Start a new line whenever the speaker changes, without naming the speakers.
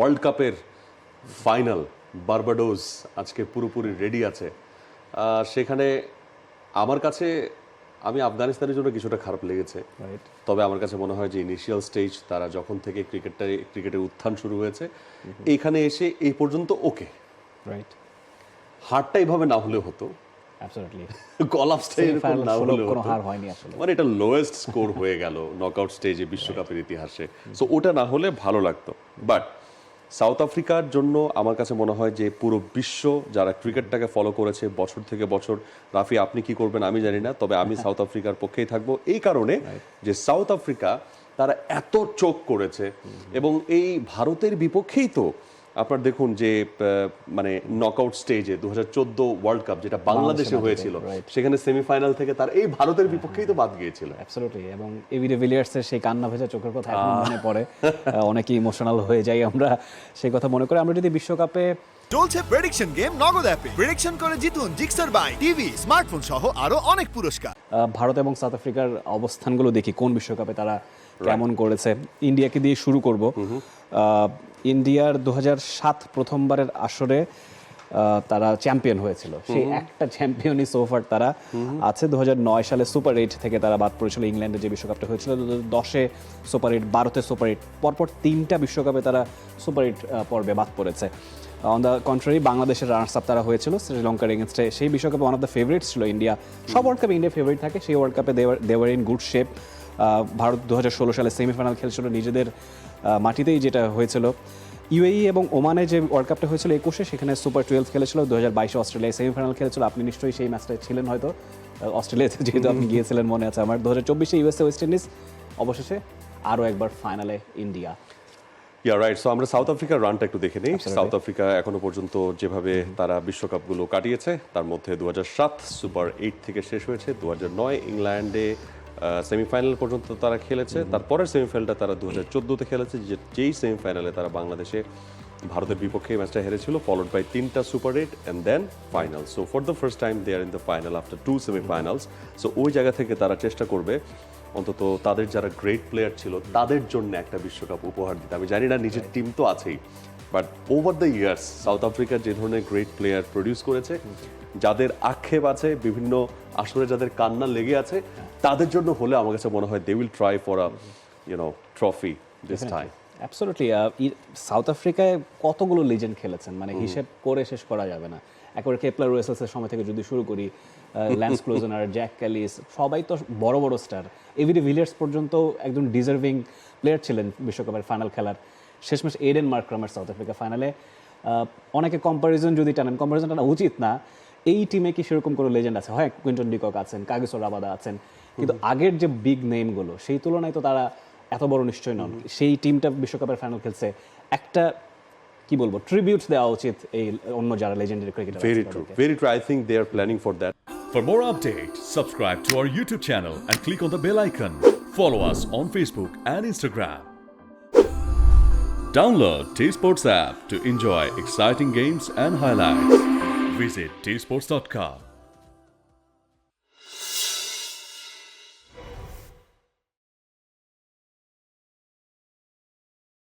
World কাপের final Barbados আজকে পুরোপুরি রেডি আছে। সেখানে আমার কাছে আমি আফগানিস্তানের জন্য কিছুটা খারাপ লেগেছে। তবে আমার কাছে মনে হয় যে ইনিশিয়াল স্টেজ তারা যখন থেকে ক্রিকেটটা ক্রিকেটের উত্থান শুরু হয়েছে এইখানে এসে এই পর্যন্ত ওকে
রাইট
হারটা এইভাবে না হলেও হতো। মানে এটা লোয়েস্ট স্কোর হয়ে গেল নকআউট স্টেজে বিশ্বকাপের ইতিহাসে। সো ওটা না হলে ভালো লাগতো। বাট সাউথ আফ্রিকার জন্য আমার কাছে মনে হয় যে পুরো বিশ্ব যারা ক্রিকেটটাকে ফলো করেছে বছর থেকে বছর রাফি আপনি কি করবেন আমি জানি না তবে আমি সাউথ আফ্রিকার পক্ষেই থাকব। এই কারণে যে সাউথ আফ্রিকা তারা এত চোখ করেছে এবং এই ভারতের বিপক্ষেই তো আপনার দেখুন যে মানে নকআউট স্টেজে দু হাজার চোদ্দ ওয়ার্ল্ড কাপ যেটা বাংলাদেশে হয়েছিল সেখানে সেমিফাইনাল থেকে তার এই ভারতের বিপক্ষেই তো বাদ গিয়েছিল।
অ্যাবসলিউটলি এবং এভিডে ভিলিয়ার্সের সেই কান্না ভেজা চোখের কথা এখন মনে পড়ে। অনেকে ইমোশনাল হয়ে যাই আমরা সেই কথা মনে করে। আমরা যদি বিশ্বকাপে
চলছে প্রেডিকশন গেম নগদ অ্যাপে প্রেডিকশন করে জিতুন জিক্সার বাই টিভি স্মার্টফোন সহ আরও অনেক পুরস্কার।
আহ, ভারত এবং সাউথ আফ্রিকার অবস্থানগুলো দেখি কোন বিশ্বকাপে তারা কেমন করেছে। ইন্ডিয়াকে দিয়ে শুরু করব। আহ, ইন্ডিয়ার দু সাত প্রথমবারের আসরে তারা চ্যাম্পিয়ন হয়েছিল। সেই একটা চ্যাম্পিয়নই সোফার তারা আছে। দু নয় সালে সুপার এইট থেকে তারা বাদ পড়েছিল ইংল্যান্ডে যে বিশ্বকাপটা হয়েছিল। দশে সুপার এইট বারোতে সুপার এইট পরপর তিনটা বিশ্বকাপে তারা সুপার এইট পর্বে বাদ পড়েছে। অন দ্য কন্ট্রারি বাংলাদেশের রানার্স আপ তারা হয়েছিল। শ্রীলঙ্কার এগেনস্টে সেই বিশ্বকাপে ওয়ান অফ দ্য ফেভারিটস ছিল ইন্ডিয়া। সব ওয়ার্ল্ড কাপে ইন্ডিয়া ফেভারিট থাকে। সেই ওয়ার্ল্ড কাপে দেওয়ার ইন গুড শেপ ভারত দু হাজার ষোলো সালে সেমিফাইনাল খেলছিল। নিজেদের মাটিতেই যেটা হয়েছিল। ইউএই এবং ওমানে যে ওয়ার্ল্ড কাপটা হয়েছিল একুশে সেখানে সুপার টুয়েলভ খেলেছিল দু হাজার বাইশে অস্ট্রেলিয়ায় সেমিফাইনাল খেলেছিল। আপনি নিশ্চয়ই সেই ম্যাচটা ছিলেন হয়তো। অস্ট্রেলিয়াতে যেহেতু আপনি গিয়েছিলেন মনে আছে আমার। দু হাজার চব্বিশে ইউএসএ ওয়েস্ট ইন্ডিজ অবশেষে আরও একবার ফাইনালে ইন্ডিয়া।
ইয়া রাইট সো আমরা সাউথ আফ্রিকার রানটা একটু দেখে নিই। সাউথ আফ্রিকা এখনও পর্যন্ত যেভাবে তারা বিশ্বকাপগুলো কাটিয়েছে তার মধ্যে দু সাত সুপার এইট থেকে শেষ হয়েছে। দু নয় ইংল্যান্ডে সেমিফাইনাল পর্যন্ত তারা খেলেছে। তারপরের সেমিফাইনালটা তারা দু হাজার চোদ্দোতে খেলেছে যে যেই সেমিফাইনালে তারা বাংলাদেশে ভারতের বিপক্ষে এই ম্যাচটা হেরেছিল ফলোড বাই তিনটা super eight and then final so for the first time they are in the final after two semifinals so ওই জায়গা থেকে তারা চেষ্টা করবে অন্তত তাদের যারা গ্রেট প্লেয়ার ছিল তাদের জন্য একটা বিশ্বকাপ উপহার দিতে। আমি জানি না নিজের টিম তো আছেই। But over the years South Africa যে ধরনের গ্রেট প্লেয়ার প্রডিউস করেছে যাদের আক্ষেপ আছে বিভিন্ন আসরে যাদের কান্না লেগে আছে তাদের জন্য হলে আমার কাছে মনে হয় they will try for a you know trophy this time
absolutely South আফ্রিকায় কতগুলো লিজেন্ড খেলেছেন? মানে হিসেব করে শেষ করা যাবে না। একবার কেপলার রোয়েসেসের সময় থেকে যদি শুরু করি ল্যান্স ক্লোজনার জ্যাক ক্যালিস সবাই তো বড় বড় স্টার এভিডি ভিলিয়ার্স পর্যন্ত একজন ডিজার্ভিং প্লেয়ার ছিলেন বিশ্বকাপের ফাইনাল খেলার। শেষমেশ এডেন মার্ক্রামার সাউথ আফ্রিকা ফাইনালে অনেকে কম্পারিজন যদি টানেন কম্পারিজন টানা উচিত না। এই টিমে কি সেরকম কোনো লেজেন্ড আছে? হয় কুইন্টন ডিকক আছেন কাগিসো রাবাদা আছেন কিন্তু আগের যে বিগ নেমগুলো সেই তুলনায় তো তারা এত বড় নিশ্চয় নন। সেই টিমটা বিশ্বকাপের ফাইনাল খেলছে। একটা কি বলব ট্রিবিউট দেওয়া উচিত এই অন্য যারা legendary cricketer
very true very true I think they are planning for that
For more updates, subscribe to our YouTube channel and click on the bell icon. Follow us on Facebook and Instagram. Download T Sports app to enjoy exciting games and highlights. Visit tsports.com.